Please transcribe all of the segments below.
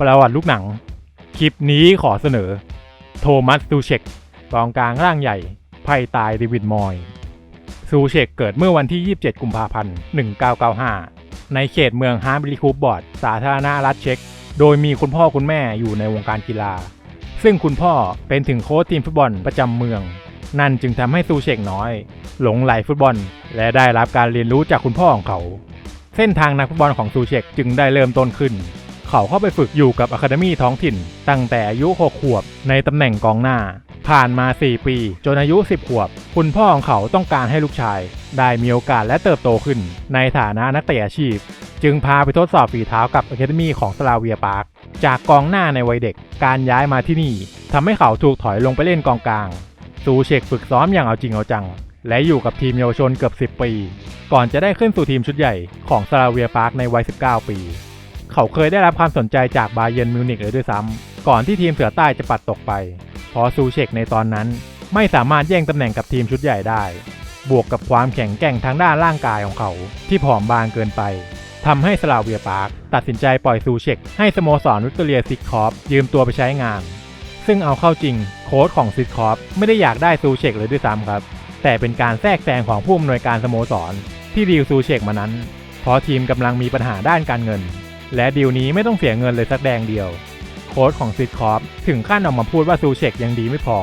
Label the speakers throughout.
Speaker 1: ประวัติลูกหนัง คลิปนี้ขอเสนอ โทมัสซูเชกกองกลางร่างใหญ่ไพ่ตายเดวิดมอย ซูเชกเกิดเมื่อวันที่ 27 กุมภาพันธ์ 1995 ในเขตเมืองฮาร์บริคูบอร์ด สาธารณรัฐเช็ก โดยมีคุณพ่อคุณแม่อยู่ในวงการกีฬา ซึ่งคุณพ่อเป็นถึงโค้ชทีมฟุตบอลประจำเมือง นั่นจึงทำให้ซูเชกน้อย หลงไหลฟุตบอล และได้รับการเรียนรู้จากคุณพ่อของเขา เส้นทางนักฟุตบอลของซูเชกจึงได้เริ่มต้นขึ้น เขาเข้าไปฝึกอยู่กับอะคาเดมี่ท้องถิ่น ตั้งแต่อายุ 6 ขวบในตำแหน่งกองหน้า ผ่านมา 4 ปี จนอายุ 10 ขวบ คุณพ่อของเขาต้องการให้ลูกชาย ได้มีโอกาสและเติบโตขึ้น ในฐานะนักเตะอาชีพ จึงพาไปทดสอบฝีเท้ากับอะคาเดมี่ของสลาเวียปาร์คจากกองหน้าในวัยเด็ก การย้ายมาที่นี่ทำให้เขาถูกถอยลงไปเล่นกองกลางซูเชกฝึกซ้อมอย่างเอาจริงเอาจัง และอยู่กับทีมเยาวชนเกือบ 10 ปี ก่อนจะได้ขึ้นสู่ทีมชุดใหญ่ของสลาเวียปาร์คในวัย 19 ปี เขาเคยได้รับความสนใจจากบาเยิร์นมิวนิกเลยด้วยซ้ำก่อนที่ทีมเสือใต้จะปัดตกไป เพราะซูเชกในตอนนั้นไม่สามารถแย่งตำแหน่งกับทีมชุดใหญ่ได้ บวกกับความแข็งแกร่งทางด้านร่างกายของเขา ที่ผอมบางเกินไปทำให้สลาเวียปาร์คตัดสินใจปล่อยซูเชกให้สโมสรวิกตอเรียซิกคอฟยืมตัวไปใช้งาน ซึ่งเอาเข้าจริงโค้ชของซิกคอฟไม่ได้อยากได้ซูเชกเลยด้วยซ้ำครับ แต่เป็นการแทรกแซงของผู้อำนวยการสโมสร ที่ดีลซูเชกมานั้น เพราะทีมกำลังมีปัญหาด้านการเงิน และดีลนี้ไม่ต้องเสียเงินเลยสักแดงเดียว โค้ชของซิดคอฟถึงขั้นออกมาพูดว่าซูเชกยังดีไม่พอ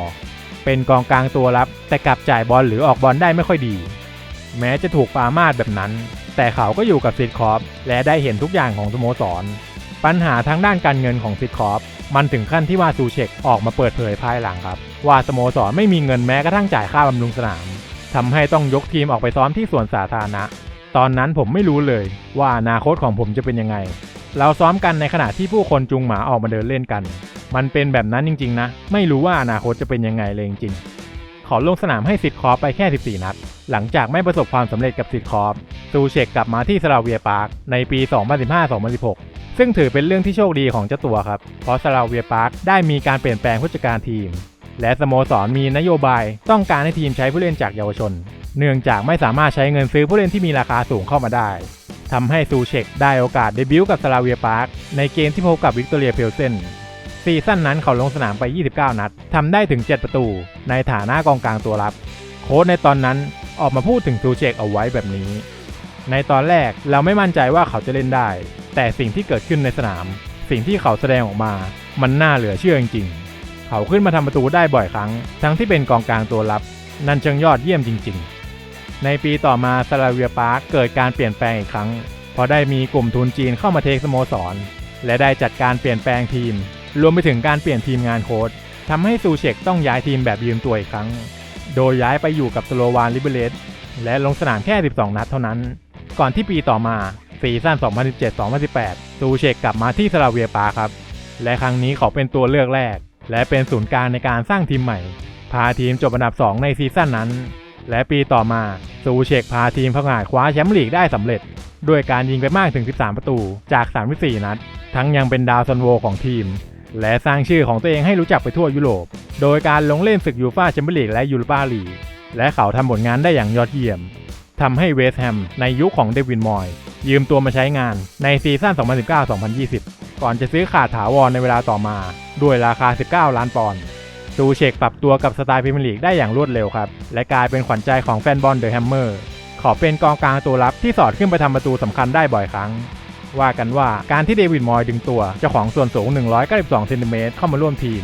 Speaker 1: เป็นกองกลางตัวรับ แต่กลับจ่ายบอลหรือออกบอลได้ไม่ค่อยดี แม้จะถูกปามาสแบบนั้น แต่เขาก็อยู่กับซิดคอฟและได้เห็นทุกอย่างของสโมสร ปัญหาทางด้านการเงินของซิดคอฟมันถึงขั้นที่ว่าซูเชกออกมาเปิดเผยภายหลังครับ ว่าสโมสรไม่มีเงินแม้กระทั่งจ่ายค่าบำรุงสนามทำให้ต้องยกทีมออกไปซ้อมที่สวนสาธารณะ ตอนนั้นผมไม่รู้เลยว่าอนาคตของผมจะเป็นยังไง เราซ้อมกันในขณะที่ผู้คนจูงหมาออกมาเดินเล่นกัน มันเป็นแบบนั้นจริง ๆ นะ ไม่รู้ว่าอนาคตจะเป็นยังไงเลยจริงๆ ขอลงสนามให้ซิดคอไปแค่ 14 นัด หลังจากไม่ประสบความสำเร็จกับซิดคอฟซูเชกกลับมาที่สลาเวียปาร์คในปี 2015-2016 ซึ่งถือเป็นเรื่องที่โชคดีของเจ้าตัวครับ เพราะสลาเวียปาร์คได้มีการเปลี่ยนแปลงผู้จัดการทีม และสโมสรมีนโยบายต้องการให้ทีมใช้ผู้เล่นจากเยาวชน เนื่องจากไม่สามารถใช้เงินซื้อผู้เล่นที่มีราคาสูงเข้ามาได้ ทำให้ซูเชกได้โอกาสเดบิวต์กับสลาเวียปาร์คในเกมที่พบกับวิกตอเรียเพลเซนซีซั่นนั้นเขาลงสนามไป 29 นัดทำได้ถึง 7 ประตู ในฐานะกองกลางตัวรับ โค้ชในตอนนั้นออกมาพูดถึงซูเชกเอาไว้แบบนี้ ในตอนแรกเราไม่มั่นใจว่าเขาจะเล่นได้ แต่สิ่งที่เกิดขึ้นในสนาม สิ่งที่เขาแสดงออกมา มันน่าเหลือเชื่อจริงๆ เขาขึ้นมาทำประตูได้บ่อยครั้ง ทั้งที่เป็นกองกลางตัวรับ นั่นช่างยอดเยี่ยมจริง ๆ ในปีต่อมาซาลาเวียปาร์คเกิดการเปลี่ยนแปลงอีกครั้ง เพราะได้มีกลุ่มทุนจีนเข้ามาเทคสโมสร และได้จัดการเปลี่ยนแปลงทีม รวมไปถึงการเปลี่ยนทีมงานโค้ชทำให้ซูเชกต้องย้ายทีมแบบยืมตัวอีกครั้ง โดยย้ายไปอยู่กับสโลวานลิเบเลสและลงสนามแค่ 12 นัดเท่านั้น ก่อนที่ปีต่อมาซีซั่น 2017-2018 ซูเชกกลับมาที่สลาเวียปาร์คครับ และครั้งนี้เขาเป็นตัวเลือกแรก และเป็นศูนย์กลางในการสร้างทีมใหม่ พาทีมจบอันดับ 2 ในซีซั่นนั้น และปีต่อมาซูเชกพาทีมพังงาดคว้าแชมป์ลีกได้สำเร็จ ด้วยการยิงไปมากถึง 13 ประตูจาก 34 นัด ทั้งยังเป็นดาวซันโวของทีม และสร้างชื่อของตัวเองให้รู้จักไปทั่วยุโรป โดยการลงเล่นศึกยูฟ่าแชมเปี้ยนลีกและยูโรปาลีกและเขาทำผลงานได้อย่างยอดเยี่ยมทำให้เวสต์แฮมในยุคของเดวินมอย ยืมตัวมาใช้งานในซีซั่น 2019-2020 ก่อนจะซื้อขาดถาวรในเวลาต่อมา ด้วยราคา 19 ล้านปอนด์ ซูเชกปรับตัวกับสไตล์พรีเมียร์ลีกได้อย่างรวดเร็วครับ และกลายเป็นขวัญใจของแฟนบอลเดอะแฮมเมอร์ ขอเป็นกองกลางตัวรับที่สอดขึ้นไปทำประตูสำคัญได้บ่อยครั้ง ว่ากันว่าการที่เดวิดมอยดึงตัวเจ้าของส่วนสูง 192เซนติเมตรเข้ามาร่วมทีม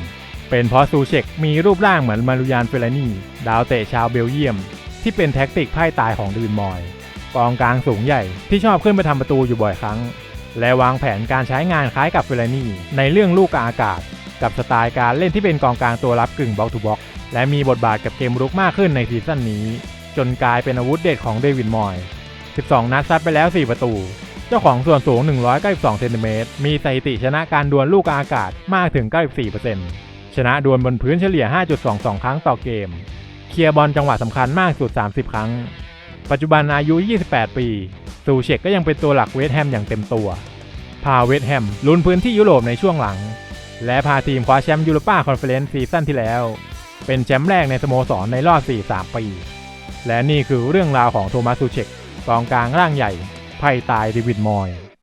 Speaker 1: เป็นเพราะซูเชกมีรูปร่างเหมือนมารุยานเฟลานีดาวเตะชาวเบลเยียม ที่เป็นแท็กติกไพ่ตายของเดวิดมอยกองกลางสูงใหญ่ที่ชอบขึ้นไปทำประตูอยู่บ่อยครั้ง และวางแผนการใช้งานคล้ายกับเฟลานีในเรื่องลูกอากาศ กับสไตล์การเล่นที่เป็นกองกลางตัวรับกึ่งบล็อกทูบล็อกและมีบทบาทกับเกมรุกมากขึ้นในซีซั่นนี้ จนกลายเป็นอาวุธเด็ดของเดวิดมอย 12 นัดซัดไปแล้ว 4 ประตู เจ้าของส่วนสูง 192เซนติเมตรมีสถิติชนะการดวลลูกอากาศมากถึง 94%ชนะดวลบนพื้นเฉลี่ย 5.22 ครั้งต่อเกม เคลียร์บอลจังหวะสำคัญมากสุด 30 ครั้ง ปัจจุบันอายุ 28 ปี ซูเชกก็ยังเป็นตัวหลักเวสต์แฮมอย่างเต็มตัว พาเวสต์แฮมลุ้นพื้นที่ยุโรปในช่วงหลัง และพาทีมคว้าแชมป์ยูโรป้าคอนเฟอเรนซ์ซีซั่นที่แล้ว เป็นแชมป์แรกในสโมสรในรอบ 4-3 ปี และนี่คือเรื่องราวของโทมัสซูเชกกองกลางร่างใหญ่ไพ่ตายดิวิดมอย